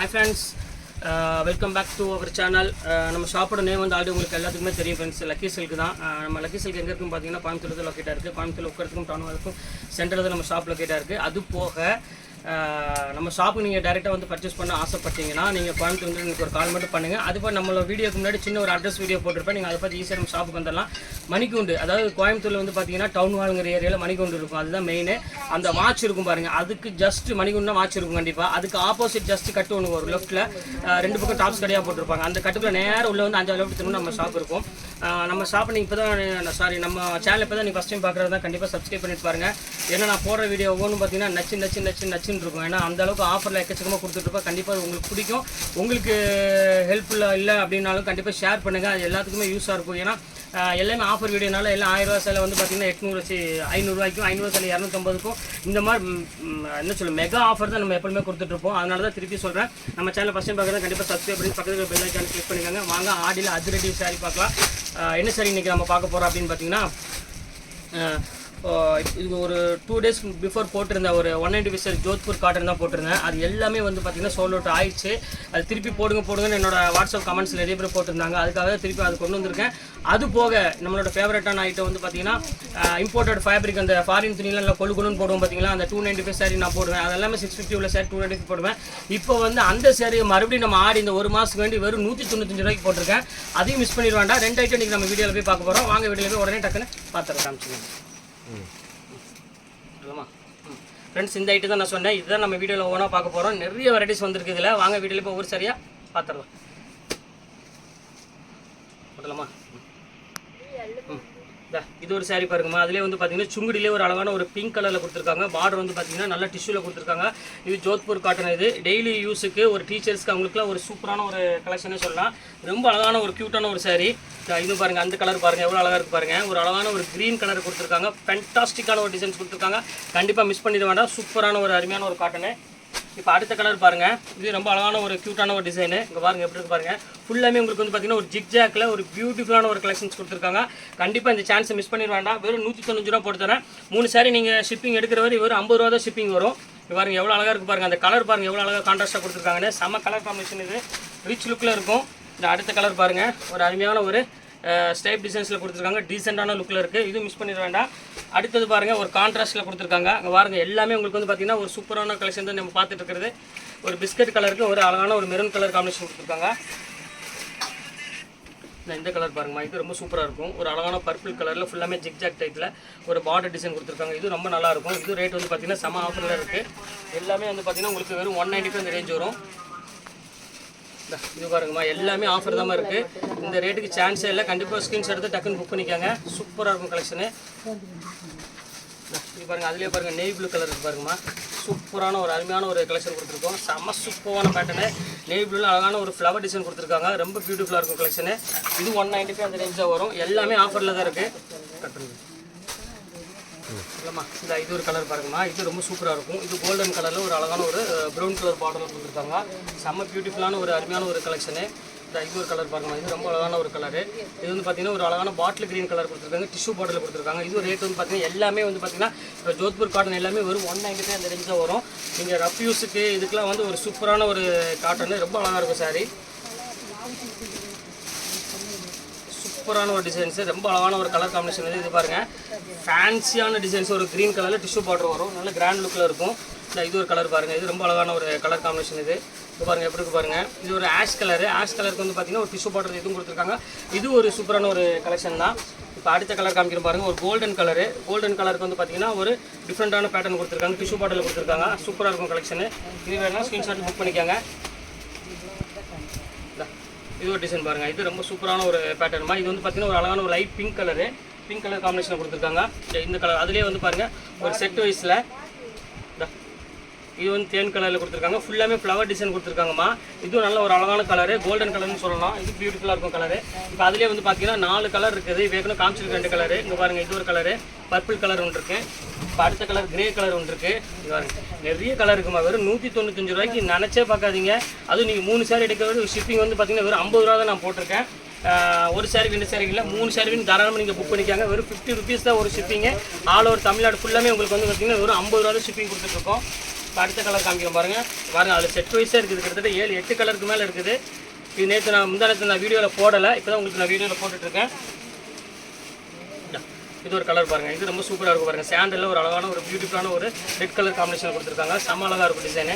Hi friends welcome back to our channel நம்ம ஷாப்போட name வந்து ஆல்ரெடி உங்களுக்கு எல்லாத்துக்குமே தெரியும் ஃப்ரெண்ட்ஸ் லக்கி சில்க் தான். நம்ம லக்கி சில்க் எங்கே இருக்குன்னு பார்த்தீங்கன்னா கோயம்புத்தூர் லொக்கேட்டாக இருக்குது கோயம்புத்தூர் உட்கறதுக்கும் டவுன் வரைக்கும் சென்டரில் நம்ம ஷாப் லொக்கேட்டாக இருக்குது அது போக நம்ம ஷாப்புக்கு நீங்கள் டேரெக்டாக வந்து பர்ச்சேஸ் பண்ண ஆசைப்பட்டீங்கன்னா நீங்கள் கோயம்புத்தூர் வந்து எனக்கு ஒரு கால் மட்டும் பண்ணுங்கள் அது நம்மளோட வீடியோக்கு முன்னாடி சின்ன ஒரு அட்ரஸ் வீடியோ போட்டிருப்பேன். நீங்கள் அதை பற்றி ஈஸியாக நம்ம ஷாப்புக்கு வந்துடலாம். மணிக்கூண்டு அதாவது கோயம்புத்தூரில் வந்து பார்த்தீங்கன்னா டவுன் ஹாலுங்கிற ஏரியாவில் மணிக்கூண்டு இருக்கும். அதுதான் மெயின் அந்த வாட்ச் இருக்கும் பாருங்கள் அதுக்கு ஜஸ்ட் மணிகுண்டா வாட்ச் இருக்கும் கண்டிப்பாக அதுக்கு ஆப்போசிட் ஜஸ்ட் கட்டு ஒன்று ஒரு லெஃப்ட்டில் ரெண்டு பக்கம் டாப்ஸ் கடையாக போட்டிருப்பாங்க. அந்த கட்டுக்குள்ள நேரம் உள்ள வந்து அஞ்சாவது லெஃப்ட் திரும்ப நம்ம ஷாப் இருக்கும். நம்ம ஷாப் நீங்கள் இப்போ தான் சாரி நம்ம சேனல் இப்போ தான் நீங்கள் ஃபஸ்ட் டைம் பார்க்குறது தான் கண்டிப்பாக சப்ஸ்கிரைப் பண்ணிட்டு பாருங்கள் ஏன்னா நான் போடுற வீடியோ ஒவ்வொன்றும் பார்த்தீங்கன்னா நச்சு நச்சு நச்சு நச்சுன்னு இருக்கும். ஏன்னா அந்த அளவுக்கு ஆஃபரில் எக்கச்சக்கமாக கொடுத்துட்ருப்போம் கண்டிப்பாக அது உங்களுக்கு பிடிக்கும். உங்களுக்கு ஹெல்ப்ஃபுல்லாக இல்லை அப்படின்னாலும் கண்டிப்பாக ஷேர் பண்ணுங்கள் அது எல்லாத்துக்குமே யூஸாக இருக்கும். ஏன்னா எல்லாமே ஆஃபர் வீடியோனால எல்லாம் ஆயிரம் ரூபா சேலை வந்து பார்த்தீங்கன்னா எட்நூறு சி ஐநூறுரூவாய்க்கும் ஐநூறு சில இரநூத்தம்பதுக்கும் இந்த மாதிரி என்ன சொல்ல மெகா ஆஃபர் தான் நம்ம எப்பவுமே கொடுத்துட்ருப்போம் அதனால தான் திருப்பி சொல்கிறேன் நம்ம சேனல் ஃபஸ்ட் டைம் பார்க்குறது கண்டிப்பாக சப்ஸ்கிரைப் பண்ணி பக்கத்தில் பெல் ஐக்கான கிளிக் பண்ணிக்கோங்க. வாங்க ஆடியில் அதிரடி சாரி பார்க்கலாம். என்ன சாரி இன்றைக்கி நம்ம பார்க்க போகிறோம் அப்படின்னு பார்த்தீங்கன்னா இது ஒரு டூ டேஸ் பிஃபோர் போட்டிருந்தேன். ஒரு ஒன் நைன்டி பிசர் ஜோத்பூர் காட்டன் தான் போட்டிருந்தேன். அது எல்லாமே வந்து பார்த்தீங்கன்னா சோல் அவுட் ஆயிடுச்சு. அது திருப்பி போடுங்க போடுங்கன்னு என்னோட வாட்ஸ்அப் கமெண்ட்ஸ் நிறைய பேர் போட்டிருந்தாங்க. அதுக்காக தான் திருப்பி அது கொண்டு வந்திருக்கேன். அது போக நம்மளோட ஃபேவரட்டான ஐட்டம் வந்து பார்த்தீங்கன்னா இம்போர்ட்டட் ஃபேப்ரிக் அந்த ஃபாரின் துணியில் நல்லா கொழு போடுவோம் பார்த்தீங்களா அந்த டூ நைன்டி ஃபைவ் சாரி நான் போடுவேன். அது எல்லாமே சிக்ஸ் ஃபிஃப்டி உள்ள சாரி டூ நைன்டி போடுவேன். இப்போ வந்து அந்த சாரியை மறுபடியும் நம்ம ஆடி இந்த ஒரு மாதத்துக்கு வேண்டி வெறும் நூற்றி தொண்ணூத்தஞ்சு ரூபாய்க்கு போட்டிருக்கேன். அதையும் மிஸ் பண்ணிடுவேன்டா ரெண்டு ஐட்டம் இன்றைக்கி நம்ம வீடியோவில் போய் பார்க்க போகிறோம் வாங்க வீடியோவில் போய் உடனே டக்குன்னு பார்த்துட்டு காமிச்சுங்க சொல்லலாமா ஃப்ரெண்ட்ஸ் இந்த ஐட்டம் தான் நான் சொன்னேன். இதுதான் நம்ம வீடியோவில் ஒவ்வொன்றா பார்க்க போகிறோம் நிறைய வெரைட்டிஸ் வந்திருக்கு இதில். வாங்க வீடியோவில் இப்போ ஒரு சரியாக பார்த்துடலாம். போட்டலாமா ம். இது ஒரு சாரி பாருங்கம்மா. அதிலே வந்து பார்த்தீங்கன்னா சுங்குடிலே ஒரு அழகான ஒரு பிங்க் கலரில் கொடுத்துருக்காங்க. பார்டர் வந்து பார்த்தீங்கன்னா நல்ல டிஷ்யூவில் கொடுத்துருக்காங்க. இது ஜோத்பூர் காட்டன் இது. டெய்லி யூஸுக்கு ஒரு டீச்சர்ஸ்க்கு அவங்களுக்குலாம் ஒரு சூப்பரான ஒரு கலெக்ஷனே சொல்லலாம். ரொம்ப அழகான ஒரு க்யூட்டான ஒரு சாரி இது பாருங்கள் அந்த கலர் பாருங்க எவ்வளோ அழகாக இருக்கு பாருங்க. ஒரு அழகான ஒரு க்ரீன் கலர் கொடுத்துருக்காங்க. ஃபென்டாஸ்டிக்கான ஒரு டிசைன்ஸ் கொடுத்துருக்காங்க. கண்டிப்பாக மிஸ் பண்ணிட வேண்டாம். சூப்பரான ஒரு அருமையான ஒரு காட்டனு இப்போ அடுத்த கலர் பாருங்கள் இது ரொம்ப அழகான ஒரு க்யூட்டான ஒரு டிசைனு இங்கே பாருங்கள் எப்படி இருக்கு பாருங்கள் ஃபுல்லாமே உங்களுக்கு வந்து பார்த்தீங்கன்னா ஒரு ஜிக்ஜாக்கில் ஒரு பியூட்டிஃபுல்லான ஒரு கலெக்ஷன்ஸ் கொடுத்துருக்காங்க. கண்டிப்பாக இந்த சான்ஸை மிஸ் பண்ணிட வேண்டாம். வெறும் நூற்றி தொண்ணூறு ரூபா போட்டு தரேன். மூணு சாரி நீங்கள் ஷிப்பிங் எடுக்கிற வரை வெறும் ஐம்பது ரூபா தான் ஷிப்பிங் வரும். இது பாருங்க எவ்வளோ அழகாக இருக்கு பாருங்க. அந்த கலர் பாருங்க எவ்வளோ அழகாக கான்ட்ராஸ்ட்டாக கொடுத்துருக்காங்கன்னு. செம்ம கலர் காம்பினேஷன் இது. ரிச் லுக்கில் இருக்கும். இந்த அடுத்த கலர் பாருங்கள் ஒரு அருமையான ஒரு ஸ்டைப் டிசைன்ஸில் கொடுத்துருக்காங்க. டீசெண்டான லுக்கில் இருக்குது இதுவும் மிஸ் பண்ணிட வேண்டாம். அடுத்தது பாருங்கள் ஒரு கான்ட்ராஸ்ட்டில் கொடுத்துருக்காங்க. அங்கே பாருங்க எல்லாமே உங்களுக்கு வந்து பார்த்தீங்கன்னா ஒரு சூப்பரான கலெக்ஷன் தான் நம்ம பார்த்துட்டு இருக்கிறது. ஒரு பிஸ்கட் கலருக்கு ஒரு அழகான ஒரு மெரூன் கலர் காம்பினேஷன் கொடுத்துருக்காங்க. இந்த கலர் பாருங்கம்மா இது ரொம்ப சூப்பராக இருக்கும். ஒரு அழகான பர்பிள் கலரில் ஃபுல்லாமே ஜிக்ஜாக் டைப்பில் ஒரு பார்டர் டிசைன் கொடுத்துருக்காங்க. இது ரொம்ப நல்லாயிருக்கும் இது ரேட் வந்து பார்த்தீங்கன்னா செம ஆஃபரில் இருக்குது எல்லாமே வந்து பார்த்தீங்கன்னா உங்களுக்கு வெறும் ஒன் நைன்ட்டி அந்த ரேஞ்ச் வரும். இது பாருங்கம்மா எல்லாமே ஆஃபர் தான் இருக்குது இந்த ரேட்டுக்கு சான்ஸே இல்லை. கண்டிப்பாக ஸ்க்ரீன்ஷாட் எடுத்து டக்குன்னு புக் பண்ணிக்கோங்க. சூப்பராக இருக்கும் கலெக்ஷனு இது பாருங்க அதுலேயே பாருங்கள் நெய் ப்ளூ கலர் இருக்குது பாருங்கம்மா. சூப்பரான ஒரு அருமையான ஒரு கலெக்ஷன் கொடுத்துருக்கோம். செம்ம சூப்பரான பேட்டர்னு நெய் ப்ளூவில் அழகான ஒரு ஃப்ளவர் டிசைன் கொடுத்துருக்காங்க. ரொம்ப பியூட்டிஃபுல்லாக இருக்கும் கலெக்ஷனு இது ஒன் நைன்ட்டி ஃபைவ் அந்த ரேஞ்சாக வரும். எல்லாமே ஆஃபரில் தான் இருக்குது கட் பண்ணுங்க இல்லைம்மா இந்த இது ஒரு கலர் பாருங்கம்மா. இது ரொம்ப சூப்பராக இருக்கும். இது கோல்டன் கலரில் ஒரு அழகான ஒரு ப்ரௌன் கலர் பார்டரில் கொடுத்துருக்காங்க. செம்ம பியூட்டிஃபுல்லான ஒரு அருமையான ஒரு கலெக்ஷனு இந்த இது ஒரு கலர் பாருங்கம்மா. இது ரொம்ப அழகான ஒரு கலரு இது வந்து பார்த்தீங்கன்னா ஒரு அழகான பாட்டில் க்ரீன் கலர் கொடுத்துருக்காங்க. டிஷ்யூ பாட்டில் கொடுத்துருக்காங்க. இது ரேட் வந்து பார்த்தீங்கன்னா எல்லாமே வந்து பார்த்தீங்கன்னா இப்போ ஜோத்பூர் காட்டன் எல்லாமே வரும் ஒன் நைன்ட்டி அந்த ரேஞ்சாக வரும். நீங்கள் ரஃப் யூஸுக்கு இதுக்கெலாம் வந்து ஒரு சூப்பரான ஒரு காட்டனு ரொம்ப அழகாக இருக்கும் சாரி சூப்பரான ஒரு டிசைன்ஸ் ரொம்ப அழகான ஒரு கலர் காம்பினேஷன் இது இது பாருங்க. ஃபேன்சியான டிசைன்ஸ் ஒரு க்ரீன் கலரில் டிஷ்யூ பார்டர் வரும். நல்ல கிராண்ட் லுக்கில் இருக்கும். இந்த இது ஒரு கலர் பாருங்க. இது ரொம்ப அழகான ஒரு கலர் காம்பினேஷன் இது. இது பாருங்க எப்படி இருக்கு பாருங்க. இது ஒரு ஆஷ் கலர் ஆஷ் கலருக்கு வந்து பார்த்தீங்கன்னா ஒரு டிஷ்யூ பார்டர் இதுவும் கொடுத்துருக்காங்க. இது ஒரு சூப்பரான ஒரு கலெக்ஷன் தான். இப்போ அடுத்த கலர் காமிக்கிற பாருங்க. ஒரு கோல்டன் கலரு கோல்டன் கலருக்கு வந்து பார்த்தீங்கன்னா ஒரு டிஃப்ரெண்டான பேட்டர்ன் கொடுத்துருக்காங்க. டிஷ்யூ பாட்டில் கொடுத்துருக்காங்க. சூப்பராக இருக்கும் கலெக்ஷனு இது வேணால் ஸ்க்ரீன்ஷாட் புக் பண்ணிக்கோங்க. இது ஒரு டிசைன் பாருங்க. இது ரொம்ப சூப்பரான ஒரு பேட்டர்மா இது வந்து பார்த்தீங்கன்னா ஒரு அழகான ஒரு light pink colour pink colour combination கொடுத்துருக்காங்க. இந்த- இந்த கலர் அதுலேயே வந்து பாருங்க ஒரு செட் வைஸில் இது வந்து தேன் கலரில் கொடுத்துருக்காங்க. ஃபுல்லாமே ஃப்ளவர் டிசைன் கொடுத்துருக்காங்கம்மா. இதுவும் நல்ல ஒரு அழகான கலரு கோல்டன் கலர்னு சொல்லலாம். இது பியூட்டிஃபுல்லாக இருக்கும் கலரு இப்போ அதுலேயே வந்து பார்த்தீங்கன்னா நாலு கலர் இருக்குது. இது ஏற்கனவே காமிச்சிருக்க ரெண்டு கலரு இங்கே பாருங்கள் இது ஒரு கலரு பர்பிள் கலர் ஒன்று இருக்குது இப்போ அடுத்த கலர் கிரே கலர் ஒன்று இருக்குது இங்க பாருங்க. நிறைய கலர் இருக்குமா வெறும் நூற்றி தொண்ணூத்தஞ்சு ரூபாய்க்கு நினச்சே பார்க்காதீங்க. அதுவும் நீங்கள் மூணு சேரீ எடுக்கிற ஷிப்பிங் வந்து பார்த்தீங்கன்னா வெறும் ஐம்பது ரூபா தான் நான் போட்டிருக்கேன். ஒரு சாரி ரெண்டு சாரி இல்லை மூணு சாரின்னு தாராளமாக நீங்கள் புக் பண்ணிக்காங்க. வெறும் ஃபிஃப்டி ருபீஸ் தான் ஒரு ஷிப்பிங்கு ஆல் ஓவர் தமிழ்நாடு ஃபுல்லாமே உங்களுக்கு வந்து பார்த்தீங்கன்னா வெறும் ஐம்பது ரூபா தான் ஷிப்பிங் கொடுத்துட்ருக்கோம் இப்போ அடுத்த கலர் காமிக்கிறோம் பாருங்கள் பாருங்கள் அதில் செட் வைஸாக இருக்குது. கிட்டத்தட்ட ஏழு எட்டு கலருக்கு மேலே இருக்குது. இது நேற்று நான் முந்தா நேற்று நான் வீடியோவில் போடலை. இப்போ தான் உங்களுக்கு நான் வீடியோவில் போட்டுட்ருக்கேன் இது ஒரு கலர் பாருங்கள் இது ரொம்ப சூப்பராக இருக்கும் பாருங்கள் சாண்டலில் ஒரு அழகான ஒரு பியூட்டிஃபுல்லான ஒரு ரெட் கலர் காம்பினேஷன் கொடுத்துருக்காங்க. செம்ம அழகாக இருக்கும் டிசைனு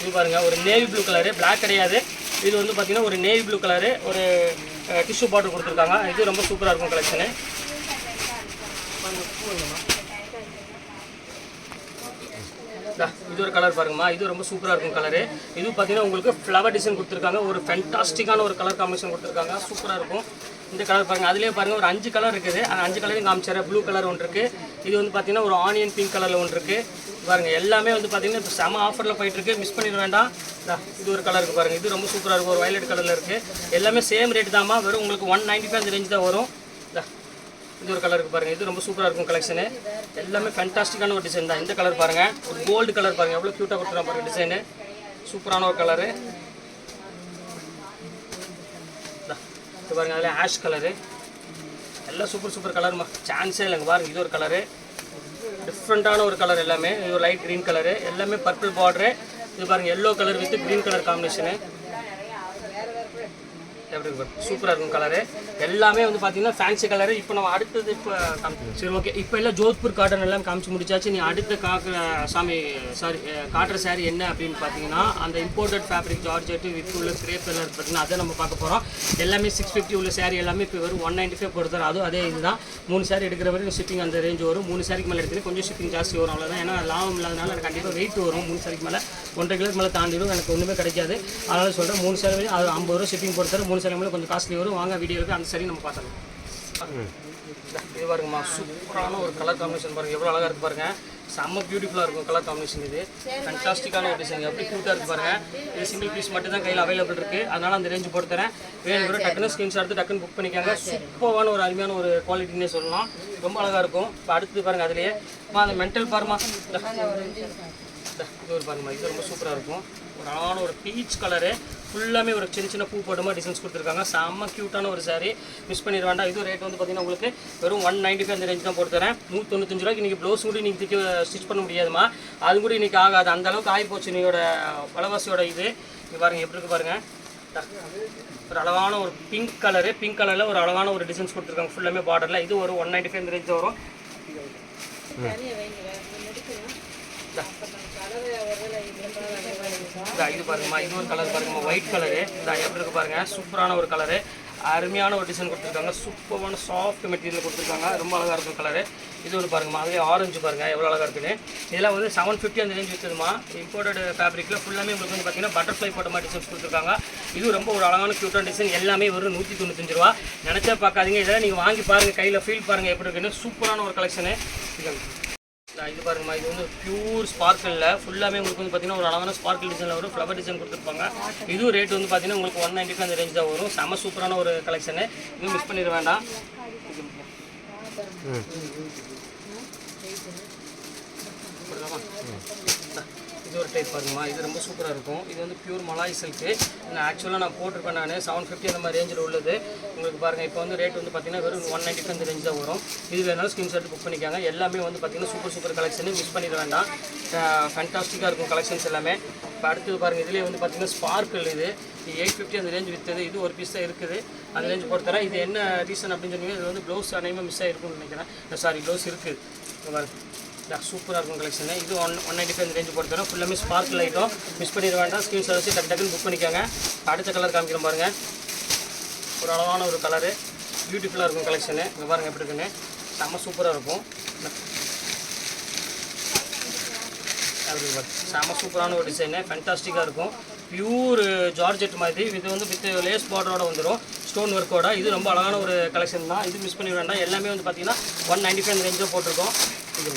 இது பாருங்கள் ஒரு நேவி ப்ளூ கலரு பிளாக் கிடையாது. இது வந்து பார்த்தீங்கன்னா ஒரு நேவி ப்ளூ கலரு ஒரு டிஷ்யூ பாட்டில் கொடுத்துருக்காங்க. இது ரொம்ப சூப்பராக இருக்கும் கலெக்ஷனு இது ஒரு கலர் பாருங்கம்மா. இது ரொம்ப சூப்பராக இருக்கும் கலரு இது பார்த்தீங்கன்னா உங்களுக்கு ஃப்ளவர் டிசைன் கொடுத்துருக்காங்க. ஒரு ஃபென்டாஸ்டிக்கான ஒரு கலர் காம்பினேஷன் கொடுத்துருக்காங்க. சூப்பராக இருக்கும். இந்த கலர் பாருங்க. அதுலேயே பாருங்க ஒரு அஞ்சு கலர் இருக்குது. அந்த அஞ்சு கலரையும் காமிச்சிடறேன் ப்ளூ கலர் ஒன்று இருக்குது இது வந்து பார்த்தீங்கன்னா ஒரு ஆனியன் பிங்க் கலரில் ஒன்று இருக்குது பாருங்கள் எல்லாமே வந்து பார்த்தீங்கன்னா இப்போ செம ஆஃபரில் போயிட்டுருக்கு மிஸ் பண்ணிட வேண்டாம். இது ஒரு கலர் பாருங்கள் இது ரொம்ப சூப்பராக இருக்கும். ஒரு வயலட் கலரில் இருக்குது எல்லாமே சேம் ரேட் தான்மா வெறும் உங்களுக்கு ஒன் நைன்ட்டி ஃபைவ் அந்த ரேஞ்ச் தான் வரும். இந்த இது ஒரு கலருக்கு பாருங்கள் பாருங்க. இது ரொம்ப சூப்பராக இருக்கும் கலெக்ஷனு எல்லாமே ஃபேன்டாஸ்டிக்கான ஒரு டிசைன் தான். இந்த கலர் பாருங்க. ஒரு கோல்டு கலர் பாருங்க. எவ்வளோ க்யூட்டாக கொடுத்துருக்காங்க பாருங்க டிசைனு சூப்பரான ஒரு கலரு இது பாருங்க அதில் ஆஷ் கலரு எல்லாம் சூப்பர் சூப்பர் கலருமா சான்ஸே இல்லைங்க பாருங்க. இது ஒரு கலரு டிஃப்ரெண்ட்டான ஒரு கலர் எல்லாமே. இது ஒரு லைட் க்ரீன் கலரு எல்லாமே பர்பிள் பார்டரு இது பாருங்க yellow colour with green colour combination எப்படி சூப்பராக இருக்கும் கலரு எல்லாமே வந்து பார்த்தீங்கன்னா ஃபேன்சி கலரு இப்போ நம்ம அடுத்தது இப்போ காமிச்சு சரி ஓகே இப்போ எல்லாம் ஜோத்பூர் காட்டன் எல்லாம் காமிச்சு முடிச்சாச்சு. நீ அடுத்த காக்கிற சாமி சாரி காட்டுற சாரி என்ன அப்படின்னு பார்த்தீங்கன்னா அந்த இம்போர்ட்டட் ஃபேப்ரிக் ஜார்ஜெட்டு வித் உள்ள கிரேப் கலர் பார்த்தீங்கன்னா அதை நம்ம பார்க்க போகிறோம் எல்லாமே சிக்ஸ் ஃபிஃப்டி உள்ள சாரி எல்லாமே இப்போ வரும் ஒன் நைன்ட்டி ஃபைவ் கொடுத்தார் அதுவும் அதே இதுதான். மூணு சாரி எடுக்கிற வரைக்கும் ஷிப்பிங் அந்த ரேஞ்ச் வரும். மூணு சாரிக்கு மேலே எடுத்துகிட்டு கொஞ்சம் ஷிப்பிங் ஜாஸ்தி வரும். அவ்வளோதான் ஏன்னா லாபம் இல்லாதனால கண்டிப்பாக வெயிட் வரும். மூணு சாரிக்கு மேலே. ஒன்றரை கிலோ மேலே தாண்டிடும் எனக்கு ஒன்றுமே கிடைக்காது. அதனால் சொல்கிறேன் மூணு சாரி அது ஐம்பது ரூபா ஷிப்பிங் பொறுத்தர் மூணு சாரி மேலே கொஞ்சம் காஸ்ட்லி வரும். வாங்க வீடியோவுக்கு அந்த சரி நம்ம பார்த்துக்கலாம். இது பாருங்கம்மா சூப்பரான ஒரு கலர் காம்பினேஷன் பாருங்க. எவ்வளோ அழகாக இருக்கு பாருங்க. செம்ம பியூட்டிஃபுல்லாக இருக்கும் கலர் காம்பினேஷன் இது. ஃபண்டாஸ்டிக்கான ஒரு டிசைன் எப்படி க்யூட்டாக இருக்கு பாருங்க. இது சிங்கிள் பீஸ் மட்டும் தான் கையில் அவைலபிள் இருக்கு. அதனால அந்த ரேஞ்சு போட்டு தரேன். வேணும் கூட டக்குன்னு ஸ்கிரீன்ஷாட் எடுத்து டக்குன்னு புக் பண்ணிக்காங்க. சூப்பரான ஒரு அருமையான ஒரு குவாலிட்டினே சொல்லலாம். ரொம்ப அழகாக இருக்கும். இப்போ அடுத்து பாருங்க அதுலேயே. அம்மா, அந்த மென்டல் பாருமா இது ஒரு பாருங்கம்மா இது ரொம்ப சூப்பராக இருக்கும். ஒரு அழகான ஒரு பீச் கலரு ஃபுல்லாமே ஒரு சின்ன சின்ன பூ போட்ட மாதிரி டிசைன்ஸ் கொடுத்துருக்காங்க. செம்ம க்யூட்டான ஒரு saree. மிஸ் பண்ணிட வேண்டாம். இது ரேட் வந்து பார்த்தீங்கன்னா உங்களுக்கு வெறும் ஒன் நைன்ட்டி ஃபைவ் அந்த ரேஞ்ச் தான் போட்டு தரேன் நூற்றி தொண்ணூத்தஞ்சு ரூபாய்க்கு நீங்கள் ப்ளவுஸ் கூட நீங்கள் தைக்க ஸ்டிச் பண்ண முடியாதுமா அது கூட இன்னைக்கு ஆகாது. அந்த அளவுக்கு ஆகி போச்சு நீயோட விலவாசியோட இது. இது பாருங்க எப்படி இருக்கு பாருங்க. தா. ஒரு அழகான ஒரு பிங்க் கலரு பிங்க் கலரில் ஒரு அழகான ஒரு டிசைன்ஸ் கொடுத்துருக்காங்க. ஃபுல்லாமே பார்டரில் இது ஒரு ஒன் நைன்ட்டி ஃபைவ் இந்த ரேஞ்ச் வரும் இந்த இது பாருங்கம்மா இது ஒரு கலர் பாருங்கம்மா ஒயிட் கலரு இந்த எப்படி இருக்கு பாருங்க சூப்பரான ஒரு கலரு அருமையான ஒரு டிசைன் கொடுத்துருக்காங்க. சூப்பரான சாஃப்ட் மெட்டீரியல் கொடுத்துருக்காங்க. ரொம்ப அழகாக இருக்கும் கலரு இது ஒரு பாருங்கம்மா அதே ஆரஞ்சு பாருங்க எவ்வளோ அழகாக இருக்குன்னு. இதெல்லாம் வந்து செவன் ஃபிஃப்டி அந்த ரேஞ்ச் விற்றுதுமா இம்போர்ட்டட் ஃபேப்ரிக்கில் ஃபுல்லாமே உங்களுக்கு வந்து பார்த்தீங்கன்னா பட்டர்ஃப்ளை போட்ட மாதிரி டிசைன்ஸ் கொடுத்துருக்காங்க. இது ரொம்ப ஒரு அழகான க்யூட்டான டிசைன் எல்லாமே வரும் நூற்றி தொண்ணூத்தஞ்சு ரூபா. நினச்சா பார்க்காதீங்க. இதெல்லாம் நீங்கள் வாங்கி பாருங்கள் கையில் ஃபீல் பாருங்கள் எப்படி இருக்குன்னு. சூப்பரான ஒரு கலெக்ஷனு நான் இது பாருங்கம்மா இது வந்து பியூர் ஸ்பார்க்கிளில் ஃபுல்லாமே உங்களுக்கு வந்து பார்த்தீங்கன்னா ஒரு அழகான ஸ்பார்க்கிள் டிசைனில் வரும் ஃப்ளவர் டிசைன் கொடுத்துருப்பாங்க. இதுவும் ரேட் வந்து பார்த்தீங்கன்னா உங்களுக்கு ஒன் நைன்ட்டி அந்த ரேஞ்ச் தான் வரும். செம சூப்பரான ஒரு கலெக்ஷனு இதுவும் மிஸ் பண்ணிட வேண்டாம். போடலாமா? இது ஒரு டைப் பாருங்கம்மா. இது ரொம்ப சூப்பராக இருக்கும். இது வந்து பியூர் மலாய் சில்க்கு நான் ஆக்சுவலாக நான் போட்டிருப்பேன் நான். செவன் ஃபிஃப்டி அந்த மாதிரி ரேஞ்சில் உள்ளது. உங்களுக்கு பாருங்கள் இப்போ வந்து ரேட் வந்து பார்த்தீங்கன்னா வெறும் ஒன் நைன்ட்டி அந்த ரேஞ்ச் தான் வரும். இது வேணாலும் ஸ்கிரீன்ஷாட் புக் பண்ணிக்காங்க. எல்லாமே வந்து பார்த்திங்கன்னா சூப்பர் சூப்பர் கலெக்ஷன் மிஸ் பண்ணிட வேண்டாம். ஃபேன்டாஸ்டிக்காக இருக்கும் கலெக்ஷன்ஸ் எல்லாமே. இப்போ அடுத்தது பாருங்கள் இதுலேயே வந்து பார்த்தீங்கன்னா ஸ்பார்க்கிள் இது. எயிட் ஃபிஃப்டி அந்த ரேஞ்ச் விற்றது இது ஒரு பீஸ் தான் இருக்குது. அந்த ரேஞ்ச் பொறுத்தர இது என்ன ரீசன் அப்படின்னு சொன்னீங்கன்னா இது வந்து ப்ளவுஸ் அனைமே மிஸ் ஆகிருக்கும்னு நினைக்கிறேன். சாரி ப்ளவுஸ் இருக்குது பாருங்கள் சூப்பராக இருக்கும் கலெக்ஷனு இது one one ninety five range போட்டு தரோம். ஃபுல்லாமே ஸ்பார்க்கிள் ஐட்டம் மிஸ் பண்ணிட வேண்டாம். ஸ்கிரீன் வச்சு டக்கு டக்குன்னு புக் பண்ணிக்கோங்க. அடுத்த கலர் காமிக்கிற பாருங்கள் ஒரு அழகான ஒரு கலரு பியூட்டிஃபுல்லாக இருக்கும் கலெக்ஷனு இங்கே பாருங்கள் எப்படி இருக்குன்னு. செம்ம சூப்பராக இருக்கும். அப்படி செம்ம சூப்பரான ஒரு டிசைனு ஃபென்டாஸ்டிக்காக இருக்கும். பியூர் ஜார்ஜெட் மாதிரி. இது வந்து வித் லேஸ் பார்டரோட வந்துடும் ஸ்டோன் ஒர்க்கோட இது ரொம்ப அழகான ஒரு கலெக்ஷன் தான் இது மிஸ் பண்ணி வேண்டாம். எல்லாமே வந்து பார்த்தீங்கன்னா ஒன் நைன்டி ஃபைவ் ரேஞ்சில் போட்டிருக்கோம். இது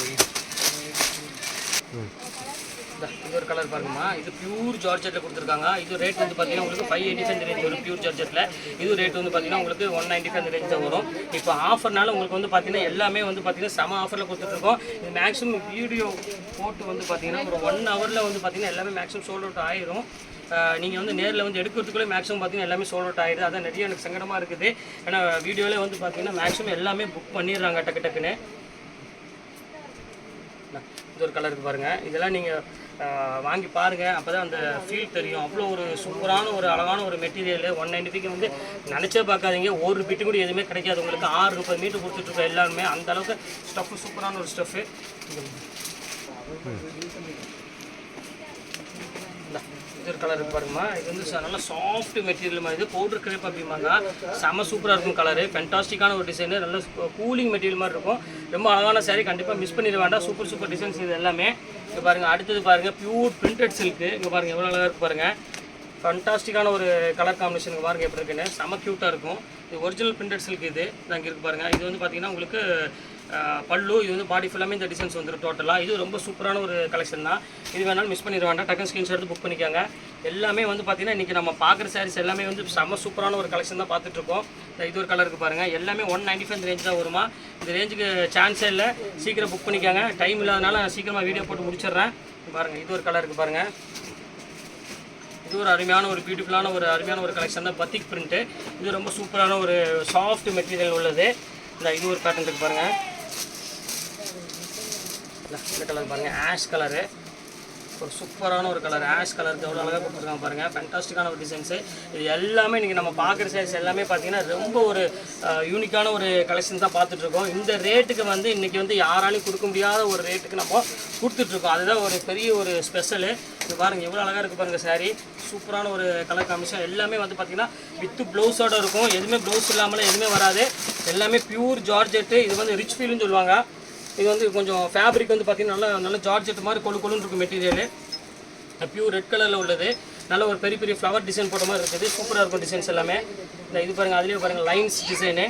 இது ஒரு கலர் பாருங்கம்மா. இது பியூர் ஜார்ஜெட்டில் கொடுத்துருக்காங்க. இது ரேட் வந்து பார்த்தீங்கன்னா உங்களுக்கு ஃபைவ் எயிட்டி சென்ட் ரேஞ்ச் வரும் பியூர் ஜார்ஜெட்டில் இது ரேட் வந்து பார்த்தீங்கன்னா உங்களுக்கு ஒன் நைன்ட்டி ஃபைவ் ரேஞ்ச் தான் வரும். இப்போ ஆஃபர்னால உங்களுக்கு வந்து பார்த்தீங்கன்னா எல்லாமே வந்து பார்த்தீங்கன்னா செம ஆஃபரில் கொடுத்துட்ருக்கோம் இது மேக்ஸிமம் வீடியோ போட்டு வந்து பார்த்தீங்கன்னா ஒரு ஒன் ஹவரில் வந்து பார்த்தீங்கன்னா எல்லாமே மேக்ஸிமம் சோல்ட் அவுட் ஆயிரும். நீங்கள் வந்து நேரில் வந்து எடுக்கிறதுக்குள்ளே மேக்ஸிமம் பார்த்தீங்கன்னா எல்லாமே சோல்ட் அவுட் ஆயிடுது அதான் நிறைய எனக்கு சங்கடமாக இருக்குது. ஏன்னா வீடியோவில் வந்து பார்த்தீங்கன்னா மேக்ஸிமம் எல்லாமே புக் பண்ணிடுறாங்க டக்கு டக்குன்னு. இது ஒரு கலருக்கு பாருங்கள் இதெல்லாம் நீங்கள் வாங்கி பாருங்கள் அப்போ தான் அந்த ஃபீல் தெரியும். அவ்வளோ ஒரு சூப்பரான ஒரு அழகான ஒரு மெட்டீரியல் ஒன் நைன்டி வந்து நினச்சே பார்க்காதீங்க. ஒரு பிட்டு கூட எதுவுமே கிடைக்காது. உங்களுக்கு ஆறு முப்பது மீட்டர் கொடுத்துட்ருக்கோம் எல்லாருமே அந்த அளவுக்கு ஸ்டஃப்பு சூப்பரான ஒரு ஸ்டஃப்பு இது ஒரு கலர் பாருங்கம்மா. இது வந்து நல்லா நல்ல சாஃப்ட் மெட்டீரியல் மாதிரி. இது பவுடர் கிரேப் அப்படிம்பாங்க. செம சூப்பராக இருக்கும் கலரு ஃபென்டாஸ்டிக்கான ஒரு டிசைனு நல்ல கூலிங் மெட்டீரியல் மாதிரி இருக்கும். ரொம்ப அழகான சாரீ கண்டிப்பாக மிஸ் பண்ணிட வேண்டாம். சூப்பர் சூப்பர் டிசைன்ஸ் இது எல்லாமே. இங்கே பாருங்கள் அடுத்தது பாருங்கள் பியூர் பிரிண்டட் சில்க்கு இங்கே பாருங்கள் எவ்வளோ அழகாக இருக்கு பாருங்கள் ஃபண்டாஸ்டிக்கான ஒரு கலர் காம்பினேஷனுக்கு பாருங்கள் எப்படி இருக்குன்னு. செம க்யூட்டாக இருக்கும். இது ஒரிஜினல் பிரிண்டட் சில்க் இது. இங்கே இருக்குது பாருங்கள் இது வந்து பார்த்தீங்கன்னா உங்களுக்கு பல்லு இது வந்து பாடி ஃபுல்லாமே இந்த டிசைன்ஸ் வந்துடும் டோட்டலாக இது ரொம்ப சூப்பரான ஒரு கலெக்ஷன் தான். இது வேணாலும் மிஸ் பண்ணிட வேண்டாம். டக்குன்னு ஸ்க்ரீன்ஷாட் எடுத்து புக் பண்ணிக்கோங்க. எல்லாமே வந்து பார்த்தீங்கன்னா இன்றைக்கி நம்ம பார்க்குற சாரீஸ் எல்லாமே வந்து செம்ம சூப்பரான ஒரு கலெக்ஷன் தான் பார்த்துட்ருக்கோம் இது ஒரு கலருக்கு பாருங்கள் எல்லாமே ஒன் நைன்டி ஃபைவ் ரேஞ்ச் தான் வருமா? இந்த ரேஞ்சுக்கு சான்ஸே இல்லை. சீக்கிரம் புக் பண்ணிக்கோங்க. டைம் இல்லாதனால நான் சீக்கிரமாக வீடியோ போட்டு முடிச்சிடுறேன். பாருங்கள் இது ஒரு கலருக்கு பாருங்கள் இது ஒரு அருமையான ஒரு பியூட்டிஃபுல்லான ஒரு அருமையான ஒரு கலெக்ஷன் தான். பத்திக் பிரிண்ட்டு இது ரொம்ப சூப்பரான ஒரு சாஃப்ட் மெட்டீரியல் உள்ளது. இந்த இது ஒரு பேட்டர்ன் இருக்கு பாருங்கள் இந்த- கலர் பாருங்கள் ஆஷ் கலரு ஒரு சூப்பரான ஒரு கலர் ஆஷ் கலருக்கு எவ்வளோ அழகாக கொடுத்துருக்காங்க பாருங்க. ஃபேண்டாஸ்டிக்கான ஒரு டிசைன்ஸு இது எல்லாமே இன்றைக்கி நம்ம பார்க்குற சைஸ் எல்லாமே பார்த்தீங்கன்னா ரொம்ப ஒரு யூனிக்கான ஒரு கலெக்ஷன் தான் பார்த்துட்ருக்கோம் இந்த ரேட்டுக்கு வந்து இன்றைக்கி வந்து யாராலையும் கொடுக்க முடியாத ஒரு ரேட்டுக்கு நம்ம கொடுத்துட்ருக்கோம் அதுதான் ஒரு பெரிய ஒரு ஸ்பெஷலு இது பாருங்கள் எவ்வளோ அழகாக இருக்குது பாருங்கள் சாரீ சூப்பரான ஒரு கலர் காமிஷன் எல்லாமே வந்து பார்த்திங்கன்னா வித்து ப்ளவுஸோட இருக்கும். எதுவுமே ப்ளவுஸ் இல்லாமல் எதுவுமே வராது. எல்லாமே பியூர் ஜார்ஜெட்டு இது வந்து ரிச் ஃபீல்னு சொல்லுவாங்க. இது வந்து கொஞ்சம் ஃபேப்ரிக் வந்து பார்த்தீங்கன்னா நல்ல நல்ல ஜார்ஜெட் மாதிரி கொழு கொழுன்னு இருக்கும் மெட்டீரியல் பியூர் ரெட் கலரில் உள்ளது. நல்ல ஒரு பெரிய பெரிய ஃப்ளவர் டிசைன் போட்ட மாதிரி இருக்குது. சூப்பராக இருக்கும் டிசைன்ஸ் எல்லாமே. இந்த இது பாருங்கள் அதுலேயே பாருங்கள் லைன்ஸ் டிசைனு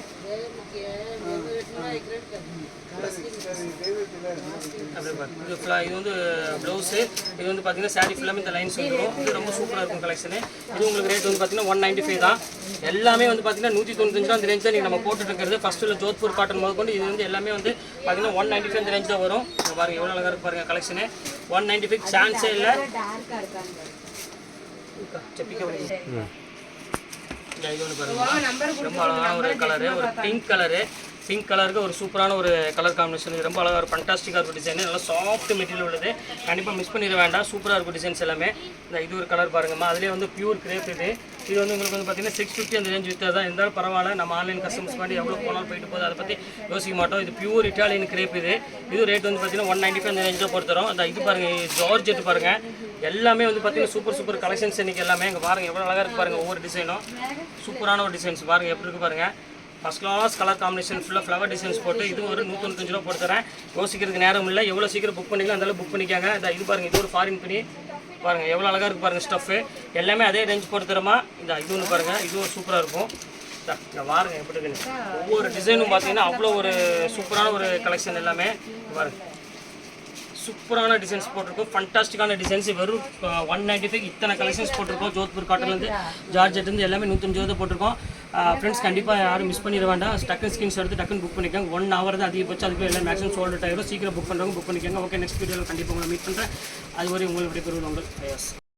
இது ஃபுல்லாக இது வந்து ப்ளவுஸு இது வந்து பார்த்தீங்கன்னா saree ஃபுல்லாமே இந்த லைன்ஸ் வந்துடும் இது ரொம்ப சூப்பராக இருக்கும் கலெக்ஷனு இது உங்களுக்கு ரேட் வந்து பார்த்தீங்கன்னா ஒன் நைன்ட்டி ஃபைவ் தான். எல்லாமே வந்து பார்த்தீங்கன்னா நூற்றி தொண்ணூத்தஞ்சு அந்த ரேஞ்ச் தான் நீங்கள் நம்ம போட்டுட்டு இருக்கிறது. ஃபஸ்ட்டில் ஜோத்பூர் காட்டன் முதற்கொண்டு இது வந்து எல்லாமே வந்து பார்த்தீங்கன்னா ஒன் நைன்ட்டி ஃபைவ் அந்த ரேஞ்ச் தான் வரும். இங்க பாருங்க எவ்வளோ அழகாக இருக்கு பாருங்க கலெக்ஷனு ஒன் நைன்ட்டி ஃபைவ் சான்ஸே இல்லை. செப்பிக்க இந்த இது ஒன்று பாருங்க. ரொம்ப அழகான ஒரு கலரு ஒரு பிங்க் கலரு பிங்க் கலருக்கு ஒரு சூப்பரான ஒரு கலர் காம்பினேஷன் ரொம்ப அழகாக ஒரு ஃபண்டாஸ்டிக்காக இருக்கும் டிசைன் நல்லா சாஃப்ட் மெட்டீரியல் உள்ளது. கண்டிப்பாக மிஸ் பண்ணிட வேண்டாம். சூப்பராக இருக்கும் டிசைன்ஸ் எல்லாமே. இந்த இது ஒரு கலர் பாருங்கம்மா. அதுலேயே வந்து பியூர் கிரேப் இது. இது வந்து உங்களுக்கு வந்து பார்த்தீங்கன்னா சிக்ஸ் ஃபிஃப்டி அந்த ரேஞ்ச் வித்தா தான். இருந்தாலும் பரவாயில்ல. நம்ம ஆன்லைன் கஸ்டமர்ஸ் பண்ணி எவ்வளோ போனாலும் போயிட்டு போகுது. அதை பற்றி யோசிக்க மாட்டோம். இது பியூர் இட்டாலியன் கிரேப் இது. இது ரேட் வந்து பார்த்தீங்கன்னா ஒன் நைன்ட்டி ஃபைவ் அந்த ரேஞ்சில் பொறுத்தரும். அந்த இது பாருங்கள் ஜார்ஜ் எடுத்து பாருங்கள் எல்லாமே வந்து பார்த்தீங்கன்னா சூப்பர் சூப்பர் கலெக்ஷன்ஸ் இன்னைக்கு எல்லாமே. இங்கே பாருங்கள் எவ்வளோ அழகாக இருக்குது பாருங்கள் ஒவ்வொரு டிசைனும் சூப்பரான ஒரு டிசைன்ஸ் பாருங்கள் எப்படி இருக்குது பாருங்கள் ஃபஸ்ட் கிளாஸ் கலர் காம்பினேஷன் ஃபுல்லாக ஃப்ளவர் டிசைன்ஸ் போட்டு இது ஒரு நூற்றஞ்சு ரூபா போட்டு தரேன். யோசிக்கிறதுக்கு நேரம் இல்லை. எவ்வளோ சீக்கிரம் புக் பண்ணிக்கலாம் அந்த புக் பண்ணிக்காங்க. இந்த இது பாருங்கள் இது ஒரு ஃபாரின் பண்ணி பாருங்கள் எவ்வளோ அழகாக இருக்கு பாருங்கள் ஸ்டஃப்பு எல்லாமே அதே ரேஞ்ச் போட்டு தரமா. இந்த இது ஒன்று பாருங்கள் இது ஒரு சூப்பராக இருக்கும். இந்த பாருங்க எப்படி இருக்குன்னு. ஒவ்வொரு டிசைனும் பார்த்தீங்கன்னா அவ்வளோ ஒரு சூப்பரான ஒரு கலெக்ஷன் எல்லாமே. பாருங்க. சூப்பரான டிசைன்ஸ் போட்டிருக்கோம். ஃபண்டாஸ்டிக்கான டிசைன்ஸ் வெறும் ஒன் நைன்ட்டி ஃபைவ் இத்தனை கலெக்ஷன்ஸ் போட்டிருக்கோம். ஜோத்பூர் காட்டன்லேருந்து ஜார்ஜெட்லேருந்து எல்லாமே நூற்றஞ்சு ரூபா போட்டிருக்கோம். ஃப்ரெண்ட்ஸ் கண்டிப்பாக யாரும் மிஸ் பண்ணிட வேண்டாம். டக்குன்னு ஸ்கிரீன்ஸ் எடுத்து டக்குன்னு புக் பண்ணிக்கோங்க. ஒன் ஹவர் தான் அதிகபட்சம். அதுக்கு எல்லாம் மேக்ஸிமம் சோல்ட் ஆயிரும். சீக்கிரம் புக் பண்ணுறவங்க புக் பண்ணிக்கோங்க. ஓகே நெக்ஸ்ட் வீடியோவில் கண்டிப்பாக உங்களை மீட் பண்ணுறேன் அது வரை உங்களை விடைபெறுவது உங்கள் பிரயாஸ்